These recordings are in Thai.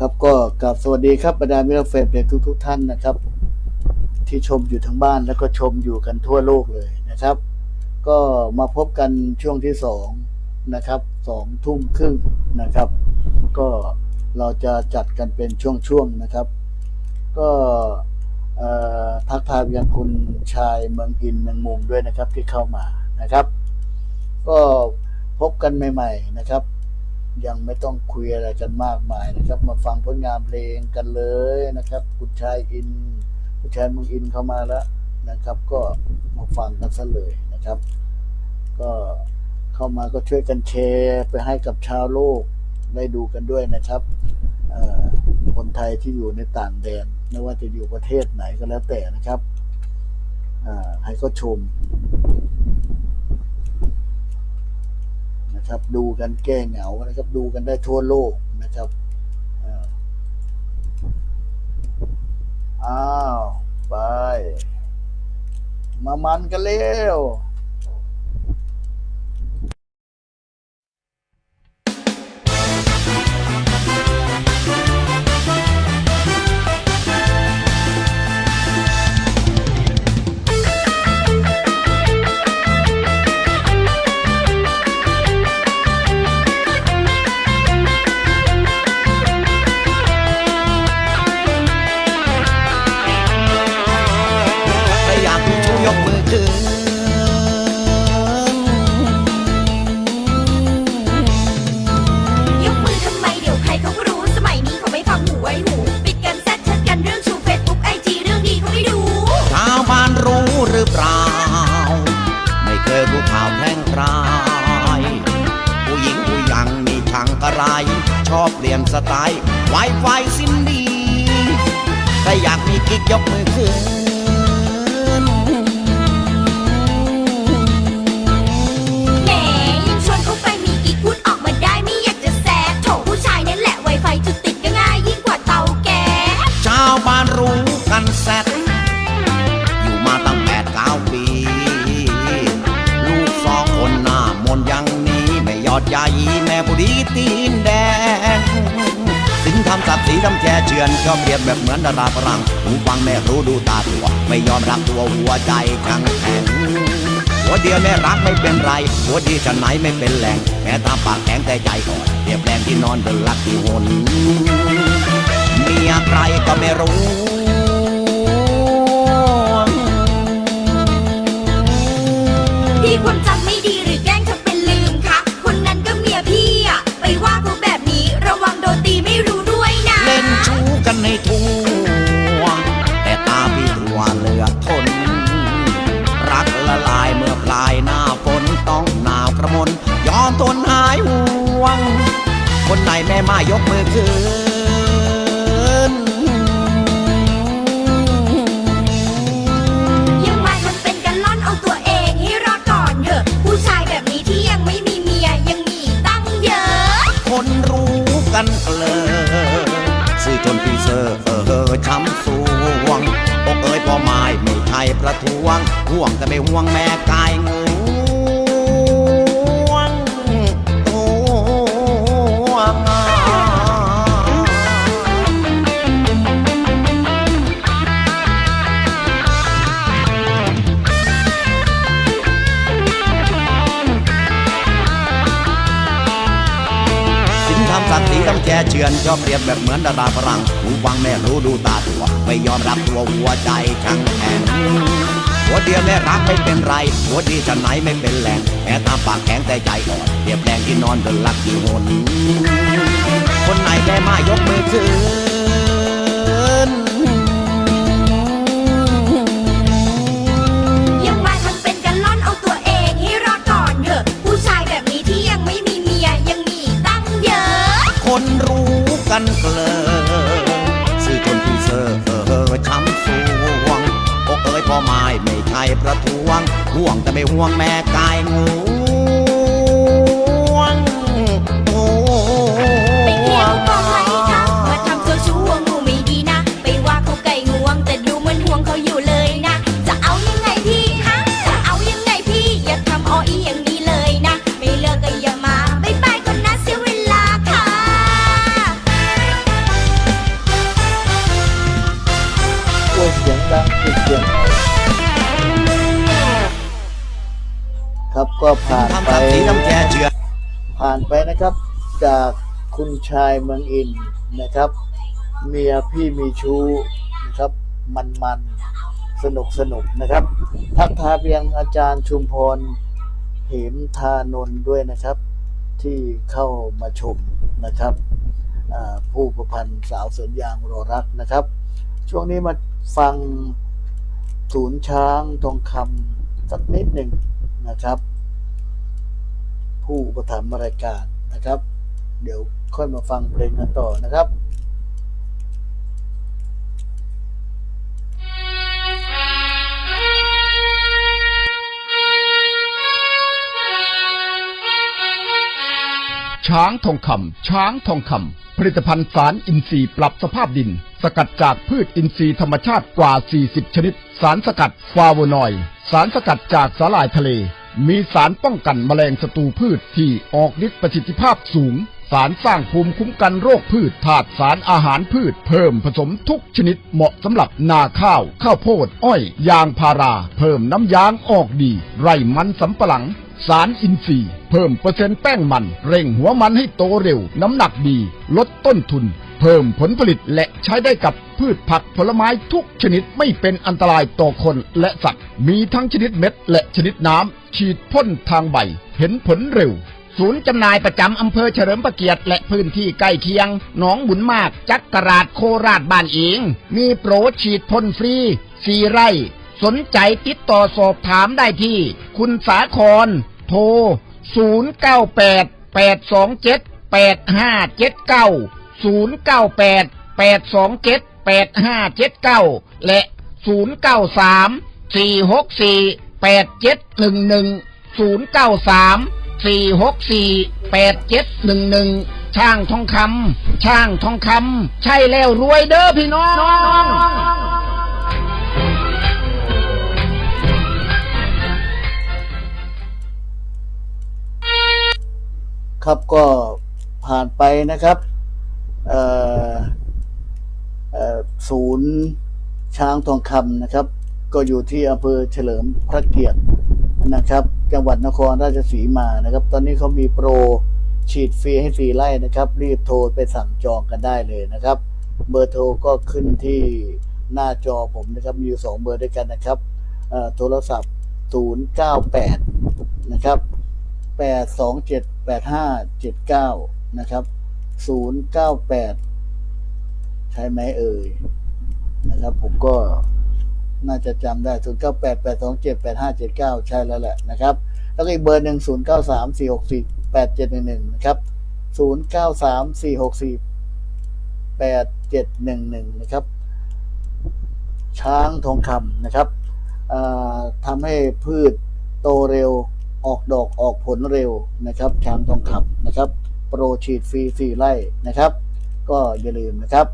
ครับก็กราบสวัสดีครับบรรดามิตรเฟรนด์ทุกทุกท่านนะครับ ที่ชมอยู่ทั้งบ้านแล้วก็ชมอยู่กันทั่วโลกเลยนะครับ ก็มาพบกันช่วงที่สองนะครับสองทุ่มครึ่งนะครับ ก็เราจะจัดกันเป็นช่วงๆนะครับ ก็ทักทายยังคุณชายเมืองอินเมืองมุมด้วยนะครับที่เข้ามานะครับ ก็พบกันใหม่ ๆ นะครับ ยังไม่ต้องคุยอะไรกันมากมายนะครับ มาฟังผลงานเพลงกันเลยนะครับ คุณชายอินคุณชายมืองอินเข้ามาแล้วนะครับ ก็มาฟังกันซะเลยนะครับ ก็เข้ามาก็ช่วยกันแชร์ไปให้กับชาวโลกได้ดูกันด้วยนะครับคนไทยที่อยู่ในต่างแดนไม่ว่าจะอยู่ประเทศไหนก็แล้วแต่นะครับให้เขาชม นะครับ ดูกันแก้เหงานะครับ ดูกันได้ทั่วโลกนะครับอ้าว ไป มามันกันเร็วียนสไตล์ไวไฟสินดีถ้าอยากมีกิ๊กยกมือขึ้นแหมยังชวนเขาไปมีกิ๊กพูดออกมาได้ไม่อยากจะแซะโถผู้ชายนั่นแหละไวไฟจุติดง่ายยิ่งกว่าเตาแก๊ชาวบ้านรู้กันแซดอยู่มาตั้งแปดเก้าปี ลูกสองคนหน้ามนยังนีไม่ยอดใหญ่แม่บุรีตีนแดง ทำแค่เชือนชอบเรียบแบบเหมือนดาราฝรั่งหูฟังแม่รู้ดูตาตัว ไม่ยอมรับตัวหัวใจขังแข็งหัวเดียวแม่รักไม่เป็นไร หัวดีฉันไหนไม่เป็นแหล่งแม้ตาปากแข็งแต่ใจอ่อนเรียบแรงที่นอนเดินลักที่หนเมียใครก็ไม่รู้พี่คนจ ทุ่งแต่ตาพี่ตัวเหลือทน รักละลายเมื่อปลายหน้าฝนต้องหนาวกระมนยอมทนหายห่วง คนไหนแม่มายกมือขึ้น วงห่วงแต่ไม่ห่วงแม่กายงวงห่วงสินทำศักดิ์ศรีทำแค่เชือนชอบเปรียบแบบเหมือนดาราฝรั่งหูฟังแม่รู้ดูตาตัว ไม่ยอมรับตัวหัวใจช่างแข็ง หัวเดียวแม่รักไม่เป็นไร หัวดีฉันไหนไม่เป็นแหล่งแม้ตามปากแข็งแต่ใจอ่อนเปรียบแรงที่นอนเดินลักกี่หนคนไหนแม่มายกมือขึ้นยังมาทำเป็นกันล่อนเอาตัวเองให้รอดก่อนเถอะ ผู้ชายแบบนี้ที่ยังไม่มีเมียยังมีอีกตั้งเยอะ คนรู้กันเกลอสื่อ ไม้ไม่ใช่ประท้วงห่วงแต่ไม่ห่วงแม่กายง ผ่านทำไปศักดิ์ศรีทำแค่เชือนผ่านไปนะครับ จากคุณชายเมืองอินนะครับ เมียพี่มีชู้นะครับ มันมันสนุกสนุกนะครับ ทักทายไปยังอาจารย์ชุมพรเหมทานนท์ด้วยนะครับ ที่เข้ามาชมนะครับผู้ประพันธ์สาวสวนยางรอรักนะครับ ช่วงนี้มาฟังศูนย์ช้างทองคำสักนิดหนึ่งนะครับ ผู้อุประถมภ์รายการนะครับ เดี๋ยวค่อยมาฟังเพลงกันต่อนะครับช้างทองคำ ช้างทองคำ ผลิตภัณฑ์สารอินทรีย์ปรับสภาพดิน สกัดจากพืชอินทรีย์ธรรมชาติกว่า 40 ชนิด สารสกัดฟลาโวนอยด์ สารสกัดจากสาหร่ายทะเล มีสารป้องกันแมลงศัตรูพืชที่ออกฤทธิ์ประสิทธิภาพสูง สารสร้างภูมิคุ้มกันโรคพืชธาตุสารอาหารพืช เพิ่มผสมทุกชนิดเหมาะสำหรับนาข้าว ข้าวโพด อ้อย ยางพารา เพิ่มน้ำยางออกดี ไร่มันสำปะหลัง สารอินทรีย์ เพิ่มเปอร์เซ็นต์แป้งมัน เร่งหัวมันให้โตเร็ว น้ำหนักดี ลดต้นทุน เพิ่มผลผลิตและใช้ได้กับพืชผักผลไม้ทุกชนิดไม่เป็นอันตรายต่อคนและสัตว์ มีทั้งชนิดเม็ดและชนิดน้ำ ฉีดพ่นทางใบ เห็นผลเร็ว ศูนย์จำหน่ายประจำอำเภอเฉลิมพระเกียรติและพื้นที่ใกล้เคียง หนองบุญมาก จักราดโคราชบ้านเอง มีโปรฉีดพ่นฟรีสีไร่ สนใจติดต่อสอบถามได้ที่ คุณสาคร โทร 098 827 8579 098 827 8579 และ 093 464 แปดเจ็ดหนึ่งหนึ่งศูนย์เก้าสามสี่หกสี่แปดเจ็ดหนึ่งหนึ่งช่างทองคำช่างทองคำใช่แล้วรวยเด้อพี่น้องครับก็ผ่านไปนะครับศูนย์ช้างทองคำนะครับ ก็อยู่ที่อำเภอเฉลิมพระเกียรตินะครับ จังหวัดนครราชสีมานะครับ ตอนนี้เขามีโปรฉีดฟรีให้ฟรีไล่นะครับ รีบโทรไปสั่งจองกันได้เลยนะครับ เบอร์โทรก็ขึ้นที่หน้าจอผมนะครับมีอยู่สองเบอร์ด้วยกันนะครับโทรศัพท์ 098 นะครับ 827 8579 นะครับ 098 ใช่ไหมเอ่ยนะครับผมก็ น่าจะจำได้ 098 827 8579 ใช่แล้วแหละนะครับ แล้วก็อีกเบอร์หนึ่ง093 464 8711 นะครับ 093 464 8711 นะครับ ช้างทองคำนะครับอ่าทำให้พืชโตเร็วออกดอกออกผลเร็วนะครับ ช้างทองคำนะครับ โปรฉีดฟรีสี่ไร่นะครับ ก็อย่าลืมนะครับ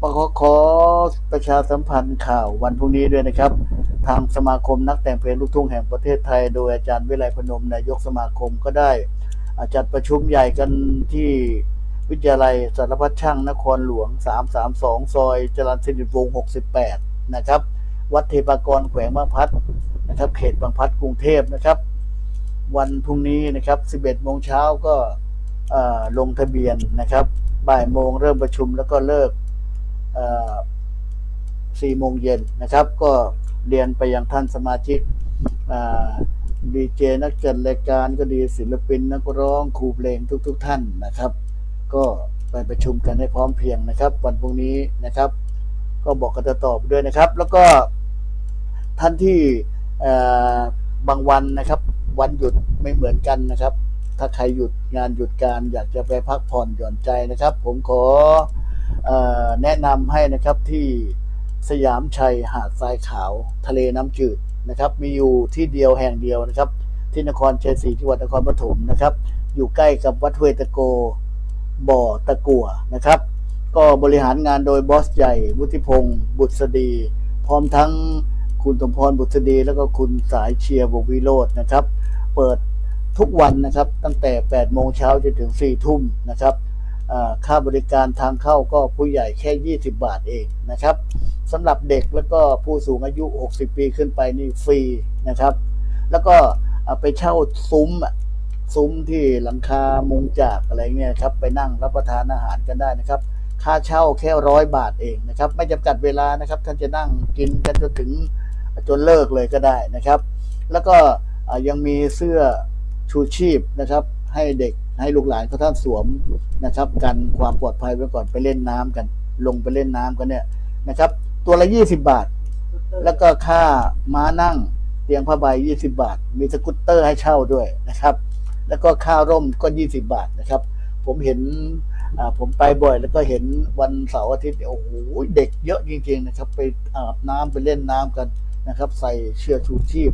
ปขขอประชาสัมพันธ์ข่าววันพรุ่งนี้ด้วยนะครับ ทางสมาคมนักแต่งเพลงลูกทุ่งแห่งประเทศไทย โดยอาจารย์วิไลพนมนายกสมาคมก็ได้อาจัดประชุมใหญ่กันที่วิทยาลัยสารพัดช่างนครหลวง 332 ซอยจรัญสนิทวง 68 นะครับ วัดเทพากรแขวงบางพัดนะครับ เขตบางพัดกรุงเทพนะครับ วันพรุ่งนี้นะครับ 11 โมงเช้าก็ลงทะเบียนนะครับ บ่ายโมงเริ่มประชุมแล้วก็เลิก เอ่อ4โมงเย็นนะครับ ก็เรียนไปยังท่านสมาชิกดีเจนักจัดรายการก็ดีศิลปินนักร้องครูเพลงทุกๆทท่านนะครับ ก็ไปประชุมกันให้พร้อมเพียงนะครับ วันพรุ่งนี้นะครับ ก็บอกกันต่อไปด้วยนะครับ แล้วก็ท่านที่บางวันนะครับ วันหยุดไม่เหมือนกันนะครับ ถ้าใครหยุดงานหยุดการอยากจะไปพักผ่อนหย่อนใจนะครับ ผมขอ แนะนำให้นะครับที่สยามชัยหาดทรายขาวทะเลน้ำจืดนะครับ มีอยู่ที่เดียวแห่งเดียวนะครับ ที่นครชัยศรีจังหวัดนครปฐมนะครับ อยู่ใกล้กับวัดห้วยตะโกบ่อตะกัวนะครับ ก็บริหารงานโดยบอสใหญ่ วุฒิพงศ์บุษดี พร้อมทั้งคุณสมพรบุษดีแล้วก็คุณสายเชียร์วงวิโรจน์นะครับ เปิดทุกวันนะครับตั้งแต่ 8 โมงเช้าจนถึง 4 ทุ่มนะครับ ค่าบริการทางเข้าก็ผู้ใหญ่แค่ 20 บาทเองนะครับสำหรับเด็กแล้วก็ผู้สูงอายุ 60 ปีขึ้นไปนี่ฟรีนะครับ แล้วก็ไปเช่าซุ้มซุ้มที่หลังคามุงจากอะไรเงี้ยครับไปนั่งรับประทานอาหารกันได้นะครับ ค่าเช่าแค่ร้อยบาทเองนะครับ ไม่จำกัดเวลานะครับ ท่านจะนั่งกินกันจนถึงจนเลิกเลยก็ได้นะครับ แล้วก็ยังมีเสื้อชูชีพนะครับ ให้เด็ก ให้ลูกหลานเขาท่านสวมนะครับ กันความปลอดภัยไว้ก่อนไปเล่นน้ำกัน ลงไปเล่นน้ำกันเนี่ยนะครับ ตัวละ20บาท แล้วก็ค่าม้านั่งเตียงผ้าใบ20บาท มีสกูตเตอร์ให้เช่าด้วยนะครับ แล้วก็ค่าร่มก็20บาทนะครับ ผมเห็นอ่าผมไปบ่อย แล้วก็เห็นวันเสาร์อาทิตย์โอ้โหเด็กเยอะจริงๆนะครับ ไปอาบน้ำไปเล่นน้ำกันนะครับ ใส่เชือกชูชีพ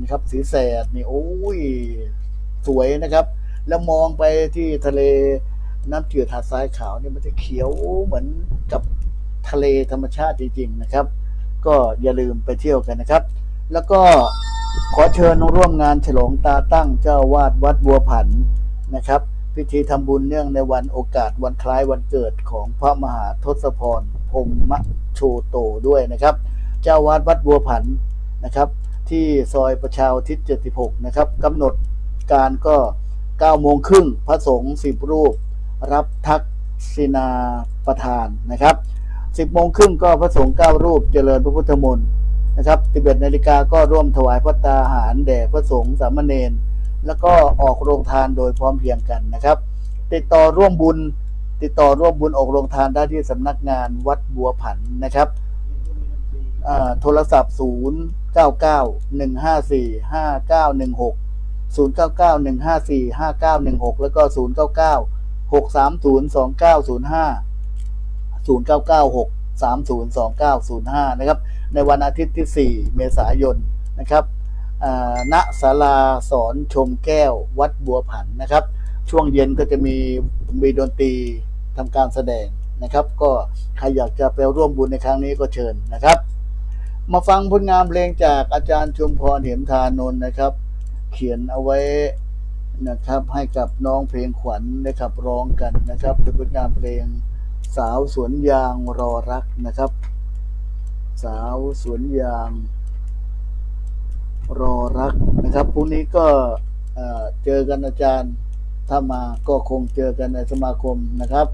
นะครับ สีแสดนี่โอ้ยสวยนะครับ แล้วมองไปที่ทะเลน้ำจืดหาดทรายขาวเนี่ยมันจะเขียวเหมือนกับทะเลธรรมชาติจริงๆนะครับ ก็อย่าลืมไปเที่ยวกันนะครับ แล้วก็ขอเชิญร่วมงานฉลองตาตั้งเจ้าวาดวัดบัวผันนะครับ พิธีทำบุญเนื่องในวันโอกาสวันคล้ายวันเกิดของพระมหาทศพรพรหมโชโตด้วยนะครับ เจ้าวาดวัดบัวผันนะครับ ที่ซอยประชาทิศ76 นะครับกำหนดการก็ 9โมงครึ่งพระสงฆ์10 รูป รับทักษินาประธานนะครับ 10โมงครึ่งก็พระสงฆ์9รูปเจริญพระพุทธมนต์นะครับ11นาฬิกาก็ร่วมถวายพระตาหารแด่พระสงฆ์สามเณรแล้วก็ออกโรงทานโดยพร้อมเพียงกันนะครับ ติดต่อร่วมบุญ ติดต่อร่วมบุญออกโรงทานได้ที่สำนักงานวัดบัวผันนะครับโทรศัพท์ 0 9 9 1 5 4 5 9 1 6 0 9 9 1 5 4 5 9 1 6 แล้วก็ 0 9 9 6 3 0 2 9 0 5 0 9 9 6 3 0 2 9 0 5 นะครับ ในวันอาทิตย์ที่ 4 เมษายนนะครับณศาลาสอนชมแก้ววัดบัวผันนะครับ ช่วงเย็นก็จะมีมีดนตรีทำการแสดงนะครับ ก็ใครอยากจะไปร่วมบุญในครั้งนี้ก็เชิญนะครับ มาฟังผลงานเพลงจากอาจารย์ชุมพรเหมทานนท์นะครับ เขียนเอาไว้นะครับ ให้กับน้องเพลงขวัญได้ขับร้องกันนะครับเป็นผลงานเพลงสาวสวนยางรอรักนะครับ สาวสวนยาง รอรักนะครับพรุ่งนี้ก็เจอกันอาจารย์ ถ้ามาก็คงเจอกันในสมาคมนะครับ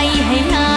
ให้หา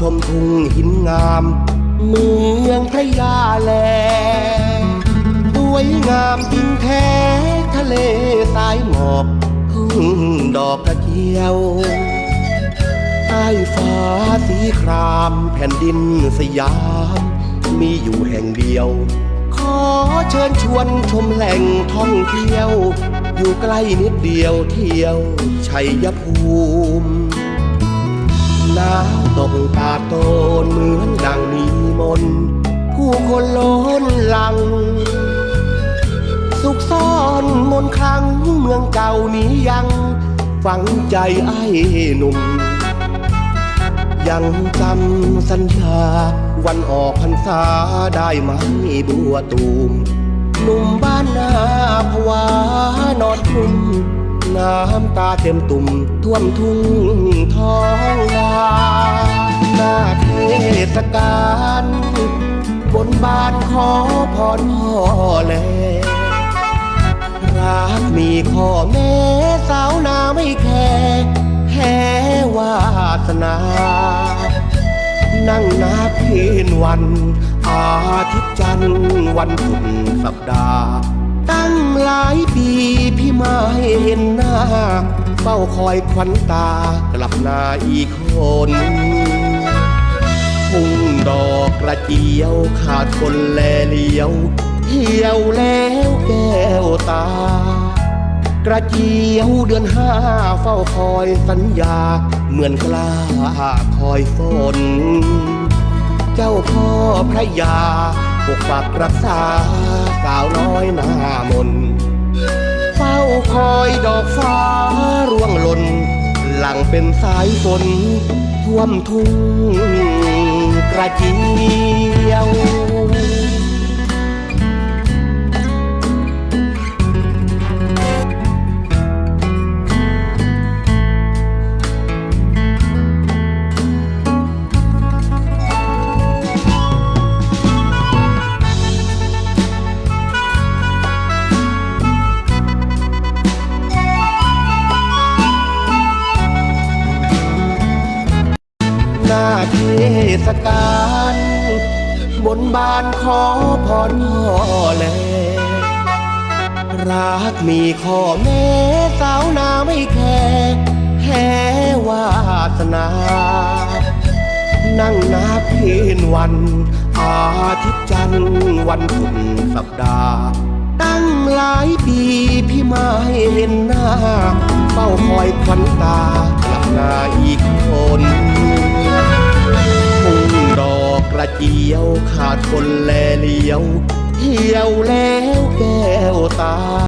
ชมทุ่งหินงาม เมืองพระยาแลสวยงามจริงแท้ทะเลสายหมอกทุ่งดอกกระเจียวใต้ฟ้าสีครามแผ่นดินสยาม มีอยู่แห่งเดียว ขอเชิญชวนชมแหล่งท่องเที่ยว อยู่ใกล้นิดเดียวเที่ยวชัยภูมิหนาว ตกตาโตนเหมือนดังมีมนต์ผู้คนล้นหลัง สุขซ่อนมนคลังเมืองเก่านี้ยังฝังใจไอ้หนุ่ม ยังจำสัญญาวันออกพรรษาได้ไหมบัวตูมหนุ่มบ้านนาภาวานอนคลุมน้ำตาเต็มตุ่มท่วมทุ่งท้องนา หน้าเทศกาลบนบานขอพรพ่อแลรักมีข้อแม้สาวนาไม่แคร์แค่วาสนา นั่งนับเพ็นวัน อาทิตย์จันทร์วันสุดสัปดาห์ ตั้งหลายปีพี่มาให้เห็นหน้าเฝ้าคอยควันตากลับนาอีกคน ดอกกระเจียวขาดคนแลเลียวเที่ยวแล้วแก้วตา กระเจียวเดือนห้าเฝ้าคอยสัญญา เหมือนกล้าคอยฝน เจ้าพ่อพระยาปกปักรักษาสาวน้อยหน้ามน เฝ้าคอยดอกฟ้าร่วงหล่น หลังเป็นสายฝนท่วมทุ่ง ระเจียว ศกาลบนบานขอพรพ่อแล รักมีข้อแม้สาวนาไม่แคร์แค่วาสนา นั่งนับเพ็นวันอาทิตย์จันทร์วันสุดสัปดาห์ ตั้งหลายปีพี่มาเห็นหน้า เฝ้าคอยควันตากลับนาอีกคน อกกระเจียวขาดคนแลเลียวเที่ยวแล้วแก้วตา